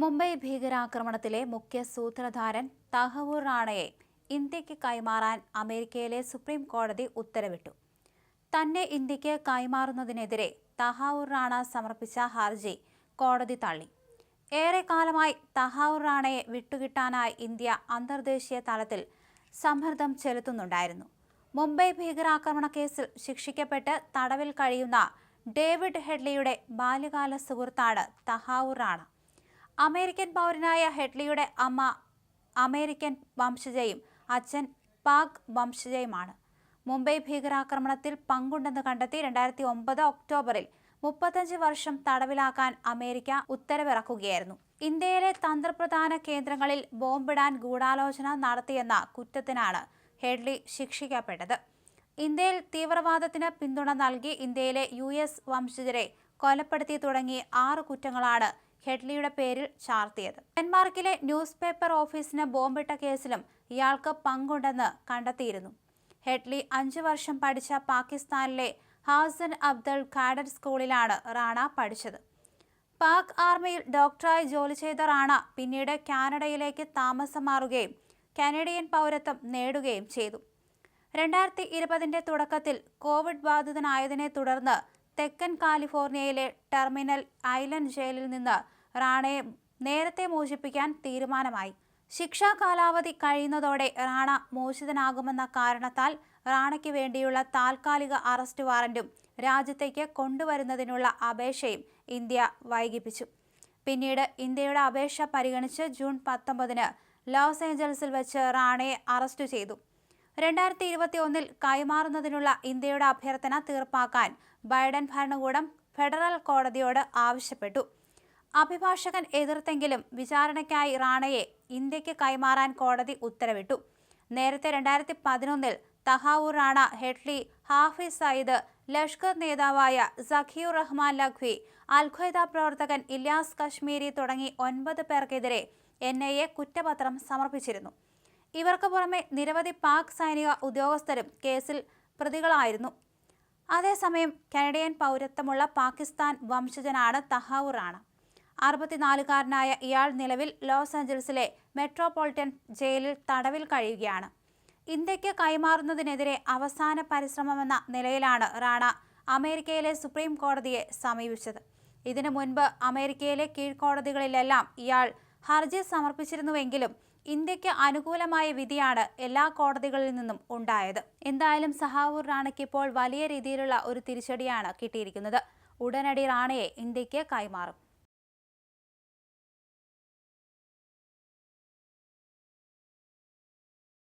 മുംബൈ ഭീകരാക്രമണത്തിലെ മുഖ്യ സൂത്രധാരൻ തഹവൂർ റാണയെ ഇന്ത്യയ്ക്ക് കൈമാറാൻ അമേരിക്കയിലെ സുപ്രീം കോടതി ഉത്തരവിട്ടു. തന്നെ ഇന്ത്യയ്ക്ക് കൈമാറുന്നതിനെതിരെ തഹാവൂർ റാണ സമർപ്പിച്ച ഹർജി കോടതി തള്ളി. ഏറെക്കാലമായി തഹാവൂർ റാണയെ വിട്ടുകിട്ടാനായി ഇന്ത്യ അന്തർദേശീയ തലത്തിൽ സമ്മർദ്ദം ചെലുത്തുന്നുണ്ടായിരുന്നു. മുംബൈ ഭീകരാക്രമണ കേസിൽ ശിക്ഷിക്കപ്പെട്ട് തടവിൽ കഴിയുന്ന ഡേവിഡ് ഹെഡ്ലിയുടെ ബാല്യകാല സുഹൃത്താണ് തഹാവൂർ റാണ. അമേരിക്കൻ പൗരനായ ഹെഡ്ലിയുടെ അമ്മ അമേരിക്കൻ വംശജയും അച്ഛൻ പാക് വംശജയുമാണ്. മുംബൈ ഭീകരാക്രമണത്തിൽ പങ്കുണ്ടെന്ന് കണ്ടെത്തി രണ്ടായിരത്തി ഒമ്പത് ഒക്ടോബറിൽ മുപ്പത്തഞ്ച് വർഷം തടവിലാക്കാൻ അമേരിക്ക ഉത്തരവിറക്കുകയായിരുന്നു. ഇന്ത്യയിലെ തന്ത്രപ്രധാന കേന്ദ്രങ്ങളിൽ ബോംബിടാൻ ഗൂഢാലോചന നടത്തിയെന്ന കുറ്റത്തിനാണ് ഹെഡ്ലി ശിക്ഷിക്കപ്പെട്ടത്. ഇന്ത്യയിൽ തീവ്രവാദത്തിന് പിന്തുണ നൽകി ഇന്ത്യയിലെ യു എസ് വംശജരെ കൊലപ്പെടുത്തി തുടങ്ങി ആറ് കുറ്റങ്ങളാണ് ഹെഡ്ലിയുടെ പേരിൽ ചാർത്തിയത്. ഡെൻമാർക്കിലെ ന്യൂസ് പേപ്പർ ഓഫീസിന് ബോംബിട്ട കേസിലും ഇയാൾക്ക് പങ്കുണ്ടെന്ന് കണ്ടെത്തിയിരുന്നു. ഹെഡ്ലി അഞ്ചു വർഷം പഠിച്ച പാകിസ്ഥാനിലെ ഹാസൻ അബ്ദുൾ ഖാഡർ സ്കൂളിലാണ് റാണ പഠിച്ചത്. പാക് ആർമിയിൽ ഡോക്ടറായി ജോലി ചെയ്ത റാണ പിന്നീട് കാനഡയിലേക്ക് താമസം മാറുകയും കനേഡിയൻ പൗരത്വം നേടുകയും ചെയ്തു. രണ്ടായിരത്തി ഇരുപതിന്റെ തുടക്കത്തിൽ കോവിഡ് ബാധിതനായതിനെ തുടർന്ന് തെക്കൻ കാലിഫോർണിയയിലെ ടെർമിനൽ ഐലൻഡ് ജയിലിൽ നിന്ന് റാണയെ നേരത്തെ മോചിപ്പിക്കാൻ തീരുമാനമായി. ശിക്ഷാ കാലാവധി കഴിയുന്നതോടെ റാണ മോചിതനാകുമെന്ന കാരണത്താൽ റാണയ്ക്ക് വേണ്ടിയുള്ള താൽക്കാലിക അറസ്റ്റ് വാറന്റും രാജ്യത്തേക്ക് കൊണ്ടുവരുന്നതിനുള്ള അപേക്ഷയും ഇന്ത്യ വൈകിപ്പിച്ചു. പിന്നീട് ഇന്ത്യയുടെ അപേക്ഷ പരിഗണിച്ച് ജൂൺ പത്തൊമ്പതിന് ലോസ് ഏഞ്ചൽസിൽ വെച്ച് റാണയെ അറസ്റ്റ് ചെയ്തു. രണ്ടായിരത്തി ഇരുപത്തി ഒന്നിൽ കൈമാറുന്നതിനുള്ള ഇന്ത്യയുടെ അഭ്യർത്ഥന തീർപ്പാക്കാൻ ബൈഡൻ ഭരണകൂടം ഫെഡറൽ കോടതിയോട് ആവശ്യപ്പെട്ടു. അഭിഭാഷകൻ എതിർത്തെങ്കിലും വിചാരണയ്ക്കായി റാണയെ ഇന്ത്യയ്ക്ക് കൈമാറാൻ കോടതി ഉത്തരവിട്ടു. നേരത്തെ രണ്ടായിരത്തി പതിനൊന്നിൽ തഹാവൂർ റാണ ഹെഡ്ലി ഹാഫിസ് സയ്യിദ് ലഷ്കർ നേതാവായ സഖിയുർ റഹ്മാൻ ലഖ്വി അൽഖ്വയ്ദ പ്രവർത്തകൻ ഇല്യാസ് കശ്മീരി തുടങ്ങി ഒൻപത് പേർക്കെതിരെ എൻ ഐ എ കുറ്റപത്രം സമർപ്പിച്ചിരുന്നു. ഇവർക്ക് പുറമെ നിരവധി പാക് സൈനിക ഉദ്യോഗസ്ഥരും കേസിൽ പ്രതികളായിരുന്നു. അതേസമയം കനഡിയൻ പൗരത്വമുള്ള പാകിസ്ഥാൻ വംശജനാണ് തഹാവൂർ റാണ അറുപത്തിനാലുകാരനായ ഇയാൾ നിലവിൽ ലോസ് ആഞ്ചൽസിലെ മെട്രോപൊളിറ്റൻ ജയിലിൽ തടവിൽ കഴിയുകയാണ്. ഇന്ത്യയ്ക്ക് കൈമാറുന്നതിനെതിരെ അവസാന പരിശ്രമമെന്ന നിലയിലാണ് റാണ അമേരിക്കയിലെ സുപ്രീം കോടതിയെ സമീപിച്ചത്. ഇതിനു മുൻപ് അമേരിക്കയിലെ കീഴ്ക്കോടതികളിലെല്ലാം ഇയാൾ ഹർജി സമർപ്പിച്ചിരുന്നുവെങ്കിലും ഇന്ത്യയ്ക്ക് അനുകൂലമായ വിധിയാണ് എല്ലാ കോടതികളിൽ നിന്നും ഉണ്ടായത്. എന്തായാലും സഹാവൂർ റാണയ്ക്ക് ഇപ്പോൾ വലിയ രീതിയിലുള്ള ഒരു തിരിച്ചടിയാണ് കിട്ടിയിരിക്കുന്നത്. ഉടനടി റാണയെ ഇന്ത്യയ്ക്ക് കൈമാറും.